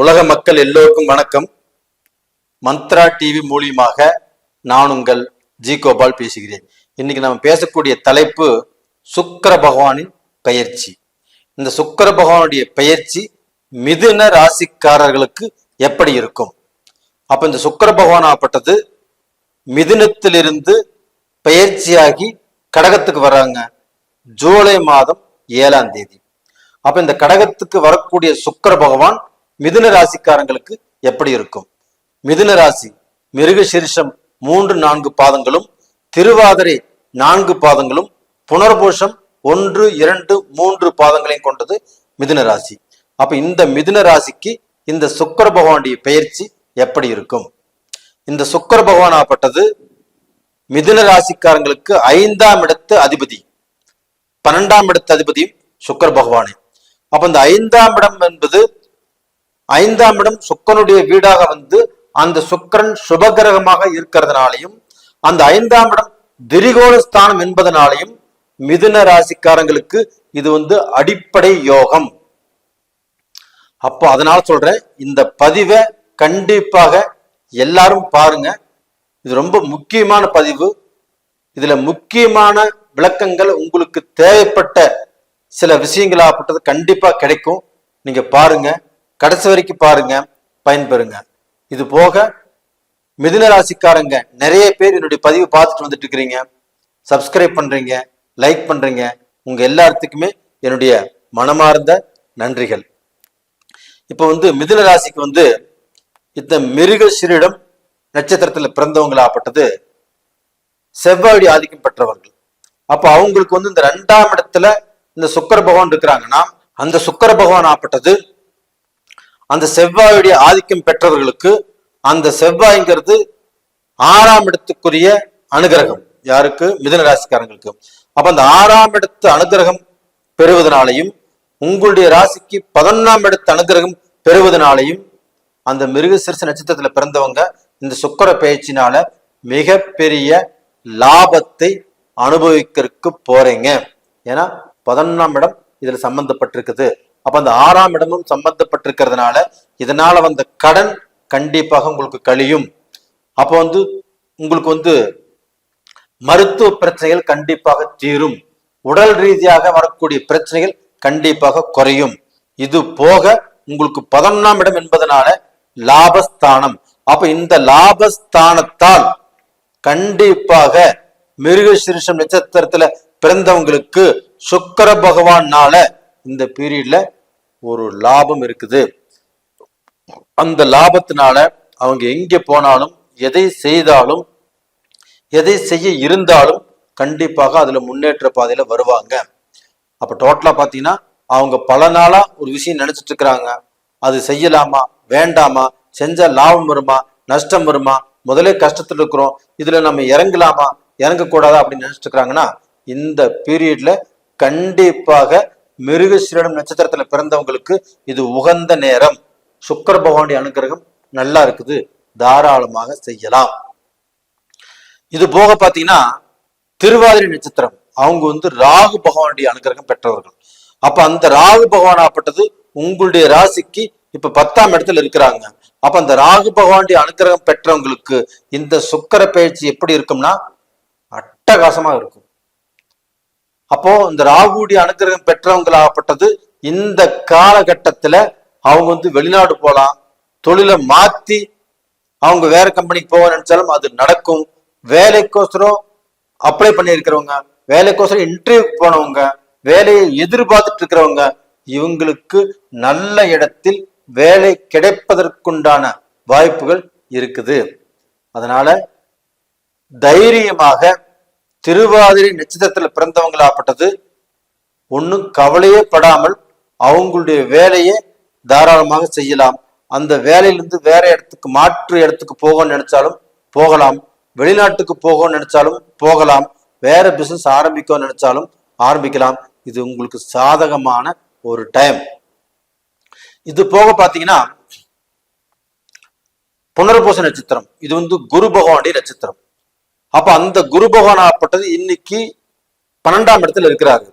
உலக மக்கள் எல்லோருக்கும் வணக்கம். மந்த்ரா டிவி மூலியமாக நான் உங்கள் ஜி கோபால் பேசுகிறேன். இன்னைக்கு நம்ம பேசக்கூடிய தலைப்பு சுக்கர பகவானின் பெயர்ச்சி இந்த சுக்கிர பகவானுடைய பெயர்ச்சி மிதுன ராசிக்காரர்களுக்கு எப்படி இருக்கும்? அப்ப இந்த சுக்கர பகவான் ஆப்பட்டது மிதுனத்திலிருந்து பெயர்ச்சியாகி கடகத்துக்கு வர்றாங்க ஜூலை மாதம் ஏழாம் தேதி. அப்ப இந்த கடகத்துக்கு வரக்கூடிய சுக்கிர பகவான் மிதுன ராசிக்காரங்களுக்கு எப்படி இருக்கும்? மிதுன ராசி மிருக சீர்ஷம் மூன்று நான்கு பாதங்களும் திருவாதிரை நான்கு பாதங்களும் புனர்பூஷம் ஒன்று இரண்டு மூன்று பாதங்களையும் கொண்டது மிதுன ராசி. அப்ப இந்த மிதுன ராசிக்கு இந்த சுக்கர பகவானுடைய பெயர்ச்சி எப்படி இருக்கும்? இந்த சுக்கர பகவான் ஆப்பட்டது மிதுன ராசிக்காரங்களுக்கு ஐந்தாம் இடத்து அதிபதி. பன்னெண்டாம் இடத்து அதிபதியும் சுக்கர பகவானே. அப்ப இந்த ஐந்தாம் இடம் என்பது ஐந்தாம் இடம் சுக்கரனுடைய வீடாக வந்து அந்த சுக்கிரன் சுபகிரகமாக இருக்கிறதுனாலையும் அந்த ஐந்தாம் இடம் திரிகோண ஸ்தானம் என்பதனாலையும் மிதுன ராசிக்காரங்களுக்கு இது வந்து அடிப்படை யோகம். அப்போ அதனால சொல்றேன் இந்த பதிவை கண்டிப்பாக எல்லாரும் பாருங்க. இது ரொம்ப முக்கியமான பதிவு. இதுல முக்கியமான விளக்கங்கள் உங்களுக்கு தேவைப்பட்ட சில விஷயங்களாகப்பட்டது கண்டிப்பா கிடைக்கும். நீங்க பாருங்க. கடைசி வரைக்கும் பாருங்க பயன்பெறுங்க. இது போக மிதுன ராசிக்காரங்க நிறைய பேர் என்னுடைய பதிவு பார்த்துட்டு வந்துட்டு இருக்கிறீங்க சப்ஸ்கிரைப் பண்றீங்க லைக் பண்றீங்க. உங்க எல்லாத்துக்குமே என்னுடைய மனமார்ந்த நன்றிகள். இப்போ வந்து மிதுன ராசிக்கு வந்து இந்த மிருக சிறிடம் நட்சத்திரத்துல பிறந்தவங்களாப்பட்டது செவ்வாயுடைய ஆதிக்கம் பெற்றவர்கள். அப்ப அவங்களுக்கு வந்து இந்த ரெண்டாம் இடத்துல இந்த சுக்கர பகவான் இருக்கிறாங்கன்னா அந்த சுக்கர பகவான் ஆப்பட்டது அந்த செவ்வாயுடைய ஆதிக்கம் பெற்றவர்களுக்கு அந்த செவ்வாய்ங்கிறது ஆறாம் இடத்துக்குரிய அனுகிரகம். யாருக்கு? மிதன ராசிக்காரங்களுக்கு அப்ப அந்த ஆறாம் இடத்து அனுகிரகம் பெறுவதனாலையும் உங்களுடைய ராசிக்கு பதினொன்றாம் இடத்து அனுகிரகம் பெறுவதனாலையும் அந்த மிருகசிறுச நட்சத்திரத்துல பிறந்தவங்க இந்த சுக்கர பயிற்சினால மிகப்பெரிய லாபத்தை அனுபவிக்கிறதுக்கு போறீங்க. ஏன்னா பதினொன்றாம் இடம் இதுல சம்பந்தப்பட்டிருக்குது. அப்ப அந்த ஆறாம் இடமும் சம்பந்தப்பட்டிருக்கிறதுனால இதனால வந்த கடன் கண்டிப்பாக உங்களுக்கு கழியும். அப்போ வந்து உங்களுக்கு வந்து மருத்துவ பிரச்சனைகள் கண்டிப்பாக தீரும். உடல் ரீதியாக வரக்கூடிய பிரச்சனைகள் கண்டிப்பாக குறையும். இது போக உங்களுக்கு பதினொன்னாம் இடம் என்பதனால லாபஸ்தானம். அப்ப இந்த லாபஸ்தானத்தால் கண்டிப்பாக மிருக சிறுஷம் நட்சத்திரத்துல பிறந்தவங்களுக்கு சுக்கர பகவான்னால இந்த பீரியட்ல ஒரு லாபம் இருக்குது. அந்த லாபத்தினால அவங்க எங்க போனாலும் எதை செய்தாலும் எதை செய்ய இருந்தாலும் கண்டிப்பாக அதுல முன்னேற்ற பாதையில வருவாங்க. அப்ப டோட்டலா பாத்தீங்கன்னா அவங்க பல நாளா ஒரு விஷயம் நினைச்சிட்டு இருக்கிறாங்க. அது செய்யலாமா? வேண்டாமா? செஞ்சா லாபம் வருமா? நஷ்டம் வருமா? முதலே கஷ்டத்துல இருக்கிறோம். இதுல நம்ம இறங்கலாமா? இறங்கக்கூடாதா? அப்படின்னு நினைச்சிட்டு இருக்கிறாங்கன்னா இந்த பீரியட்ல கண்டிப்பாக மிருகசீரடம் நட்சத்திரத்துல பிறந்தவங்களுக்கு இது உகந்த நேரம். சுக்கர பகவானுடைய அனுகிரகம் நல்லா இருக்குது. தாராளமாக செய்யலாம். இது போக பாத்தீங்கன்னா திருவாதிரை நட்சத்திரம். அவங்க வந்து ராகு பகவானுடைய அனுகிரகம் பெற்றவர்கள். அப்ப அந்த ராகு பகவானாப்பட்டது உங்களுடைய ராசிக்கு இப்ப பத்தாம் இடத்துல இருக்கிறாங்க. அப்ப அந்த ராகு பகவானுடைய அனுகிரகம் பெற்றவங்களுக்கு இந்த சுக்கர பயிற்சி எப்படி இருக்கும்னா அட்டகாசமா இருக்கும். அப்போ இந்த ராகுடைய அனுகிரகம் பெற்றவங்களாகப்பட்டது இந்த காலகட்டத்துல அவங்க வந்து வெளிநாடு போகலாம் தொழிலை மாத்தி அவங்க வேற கம்பெனிக்கு போக நினைச்சாலும் அது நடக்கும். வேலைக்கோசரம் அப்ளை பண்ணியிருக்கிறவங்க வேலைக்கோசரம் இன்டர்வியூக்கு போனவங்க வேலையை எதிர்பார்த்துட்டு இருக்கிறவங்க இவங்களுக்கு நல்ல இடத்தில் வேலை கிடைப்பதற்குண்டான வாய்ப்புகள் இருக்குது. அதனால தைரியமாக திருவாதிரை நட்சத்திரத்துல பிறந்தவங்களாப்பட்டது ஒன்றும் கவலையே படாமல் அவங்களுடைய வேலையை தாராளமாக செய்யலாம். அந்த வேலையிலிருந்து வேற இடத்துக்கு மாற்று இடத்துக்கு போகணும்னு நினைச்சாலும் போகலாம். வெளிநாட்டுக்கு போகணும்னு நினைச்சாலும் போகலாம். வேற பிசினஸ் ஆரம்பிக்கணும்னு நினைச்சாலும் ஆரம்பிக்கலாம். இது உங்களுக்கு சாதகமான ஒரு டைம் இது போக பார்த்தீங்கன்னா புனர்பூச நட்சத்திரம். இது வந்து குரு பகவானுடைய நட்சத்திரம். அப்ப அந்த குரு பகவான் ஆகப்பட்டது இன்னைக்கு பன்னெண்டாம் இடத்துல இருக்கிறாரு.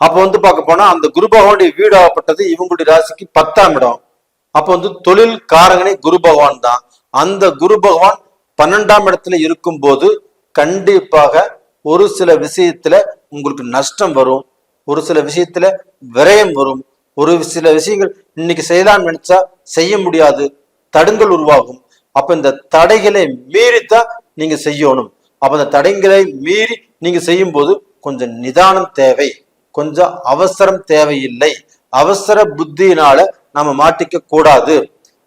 அப்ப வந்து பார்க்க போனா அந்த குரு பகவானுடைய வீடு ஆகப்பட்டது இவங்களுடைய ராசிக்கு பத்தாம் இடம். அப்போ வந்து தொழில் காரகனே குரு பகவான் தான். அந்த குரு பகவான் பன்னெண்டாம் இடத்துல இருக்கும் போது கண்டிப்பாக ஒரு சில விஷயத்துல உங்களுக்கு நஷ்டம் வரும். ஒரு சில விஷயத்துல விரயம் வரும். ஒரு சில விஷயங்கள் இன்னைக்கு செய்யலாம்னு நினைச்சா செய்ய முடியாது. தடுங்கள் உருவாகும். அப்ப இந்த தடைகளை மீறித்தான் நீங்க செய்யணும். அப்ப அந்த தடைங்களை மீறி நீங்க செய்யும் போது கொஞ்சம் நிதானம் தேவை. கொஞ்சம் அவசரம் தேவையில்லை. அவசர புத்தியினால நம்ம மாட்டிக்க கூடாது.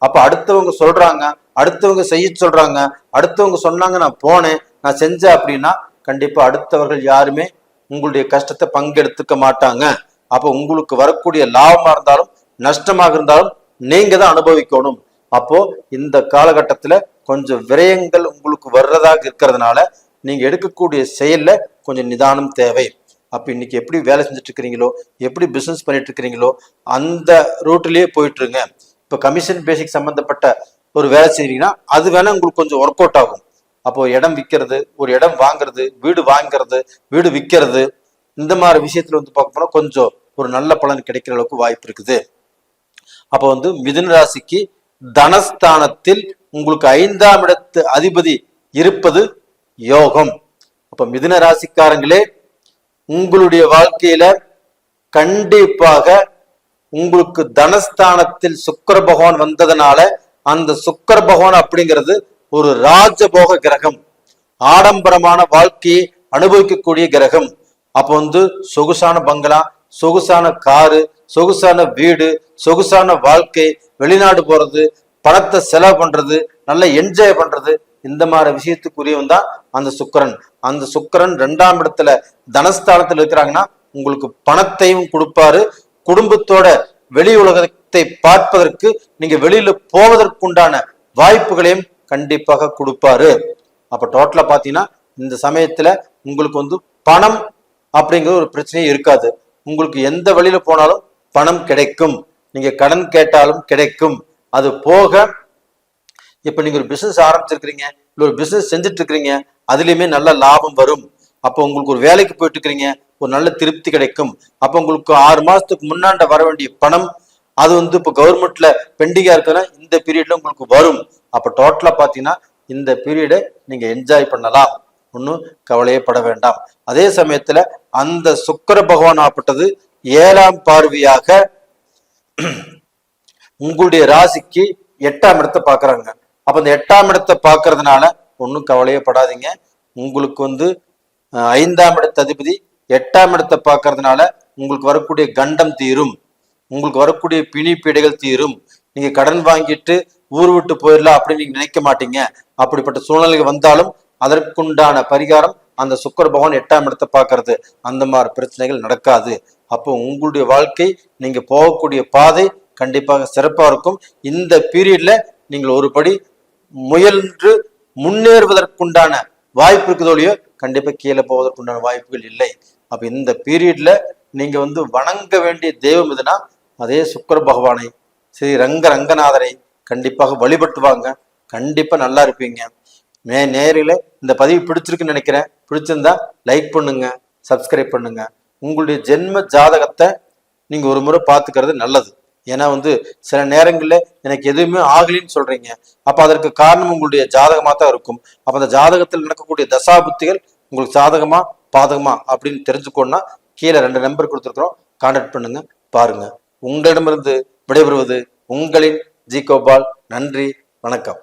அப்ப அடுத்தவங்க சொல்றாங்க அடுத்தவங்க செய்ய சொல்றாங்க அடுத்தவங்க சொன்னாங்க நான் போனேன் நான் செஞ்சேன் அப்படின்னா கண்டிப்பா அடுத்தவர்கள் யாருமே உங்களுடைய கஷ்டத்தை பங்கெடுத்துக்க மாட்டாங்க. அப்ப உங்களுக்கு வரக்கூடிய லாபமா இருந்தாலும் நஷ்டமாக இருந்தாலும் நீங்க தான் அனுபவிக்கணும். அப்போ இந்த காலகட்டத்துல கொஞ்சம் விரயங்கள் உங்களுக்கு வர்றதாக இருக்கிறதுனால நீங்க எடுக்கக்கூடிய செயல்ல கொஞ்சம் நிதானம் தேவை. அப்ப இன்னைக்கு எப்படி வேலை செஞ்சுட்டு இருக்கிறீங்களோ எப்படி பிசினஸ் பண்ணிட்டு இருக்கிறீங்களோ அந்த ரூட்லயே போயிட்டு இருங்க இப்ப கமிஷன் பேசிக் சம்பந்தப்பட்ட ஒரு வேலை செய்கிறீங்கன்னா அது வேணா உங்களுக்கு கொஞ்சம் ஒர்க் அவுட் ஆகும். அப்போ இடம் விற்கிறது ஒரு இடம் வாங்குறது வீடு வாங்குறது வீடு விற்கிறது இந்த மாதிரி விஷயத்துல வந்து பார்க்க போனா கொஞ்சம் ஒரு நல்ல பலன் கிடைக்கிற அளவுக்கு வாய்ப்பு இருக்குது. அப்போ வந்து மிதுன ராசிக்கு தனஸ்தானத்தில் உங்களுக்கு ஐந்தாம் இடத்து அதிபதி இருப்பது யோகம். அப்ப மிதுன ராசிக்காரங்களே உங்களுடைய வாழ்க்கையில கண்டிப்பாக உங்களுக்கு தனஸ்தானத்தில் சுக்கர பகவான் வந்ததுனால அந்த சுக்கர பகவான் அப்படிங்கிறது ஒரு ராஜபோக கிரகம். ஆடம்பரமான வாழ்க்கையை அனுபவிக்கக்கூடிய கிரகம். அப்போ வந்து சொகுசான பங்களா சொகுசான காரு சொகுசான வீடு சொகுசான வாழ்க்கை வெளிநாடு போறது பணத்தை செலவு பண்றது நல்லா என்ஜாய் பண்றது இந்த மாதிரி விஷயத்துக்குரியவன் தான் அந்த சுக்கிரன். அந்த சுக்கிரன் ரெண்டாம் இடத்துல தனஸ்தானத்தில் இருக்கிறாங்கன்னா உங்களுக்கு பணத்தையும் கொடுப்பாரு. குடும்பத்தோட வெளி உலகத்தை பார்ப்பதற்கு நீங்க வெளியில போவதற்குண்டான வாய்ப்புகளையும் கண்டிப்பாக கொடுப்பாரு. அப்ப டோட்டலா பாத்தீங்கன்னா இந்த சமயத்துல உங்களுக்கு வந்து பணம் அப்படிங்கிற ஒரு பிரச்சனையும் இருக்காது. உங்களுக்கு எந்த வழியில போனாலும் பணம் கிடைக்கும். நீங்க கடன் கேட்டாலும் கிடைக்கும். அது போக இப்ப நீங்க ஒரு பிசினஸ் ஆரம்பிச்சிருக்கிறீங்க இல்ல ஒரு பிசினஸ் செஞ்சுட்டு இருக்கிறீங்க அதுலயுமே நல்ல லாபம் வரும். அப்போ உங்களுக்கு ஒரு வேலைக்கு போயிட்டு இருக்கிறீங்க ஒரு நல்ல திருப்தி கிடைக்கும். அப்போ உங்களுக்கு ஆறு மாசத்துக்கு முன்னாண்ட வர வேண்டிய பணம் அது வந்து இப்போ கவர்மெண்ட்ல பெண்டிங்கா இருக்குன்னா இந்த பீரியட்ல உங்களுக்கு வரும். அப்போ டோட்டலா பாத்தீங்கன்னா இந்த பீரியடை நீங்க என்ஜாய் பண்ணலாம். ஒன்றும் கவலையே பட வேண்டாம். அதே சமயத்துல அந்த சுக்கர பகவான் ஆப்பட்டது ஏழாம் பார்வையாக உங்களுடைய ராசிக்கு எட்டாம் இடத்தை பார்க்குறாங்க. அப்போ இந்த எட்டாம் இடத்தை பார்க்கறதுனால ஒன்றும் கவலையே படாதீங்க. உங்களுக்கு வந்து ஐந்தாம் இடத்த அதிபதி எட்டாம் இடத்தை பார்க்கறதுனால உங்களுக்கு வரக்கூடிய கண்டம் தீரும். உங்களுக்கு வரக்கூடிய பிணி பீடைகள் தீரும். நீங்கள் கடன் வாங்கிட்டு ஊர் விட்டு போயிடலாம் அப்படின்னு நீங்கள் நினைக்க மாட்டீங்க. அப்படிப்பட்ட சூழ்நிலைகள் வந்தாலும் அதற்குண்டான பரிகாரம் அந்த சுக்கர பகவான் எட்டாம் இடத்தை பார்க்கறது அந்த மாதிரி பிரச்சனைகள் நடக்காது. அப்போ உங்களுடைய வாழ்க்கை நீங்க போகக்கூடிய பாதை கண்டிப்பாக சிறப்பாக இருக்கும். இந்த பீரியட்ல நீங்கள் ஒருபடி முயன்று முன்னேறுவதற்குண்டான வாய்ப்பு இருக்குதோலையோ கண்டிப்பாக கீழே போவதற்குண்டான வாய்ப்புகள் இல்லை. அப்போ இந்த பீரியட்ல நீங்க வந்து வணங்க வேண்டிய தெய்வம் எதுனா அதே சுக்கர பகவானை ஸ்ரீ ரங்க ரங்கநாதரை கண்டிப்பாக வழிபட்டு வாங்க நல்லா இருப்பீங்க. நே நேரில் இந்த பதிவு பிடிச்சிருக்குன்னு நினைக்கிறேன். பிடிச்சிருந்தா லைக் பண்ணுங்க சப்ஸ்கிரைப் பண்ணுங்க. உங்களுடைய ஜென்ம ஜாதகத்தை நீங்கள் ஒரு முறை பார்த்துக்கிறது நல்லது. ஏன்னா வந்து சில நேரங்களில் எனக்கு எதுவுமே ஆகலின்னு சொல்றீங்க. அப்போ அதற்கு காரணம் உங்களுடைய ஜாதகமாக தான் இருக்கும். அப்போ அந்த ஜாதகத்தில் நடக்கக்கூடிய தசாபுத்திகள் உங்களுக்கு சாதகமா பாதகமா அப்படின்னு தெரிஞ்சுக்கோன்னா கீழே ரெண்டு நம்பர் கொடுத்துருக்குறோம். கான்டாக்ட் பண்ணுங்க பாருங்க. உங்களிடமிருந்து விடைபெறுவது உங்களின் ஜி கோபால். நன்றி வணக்கம்.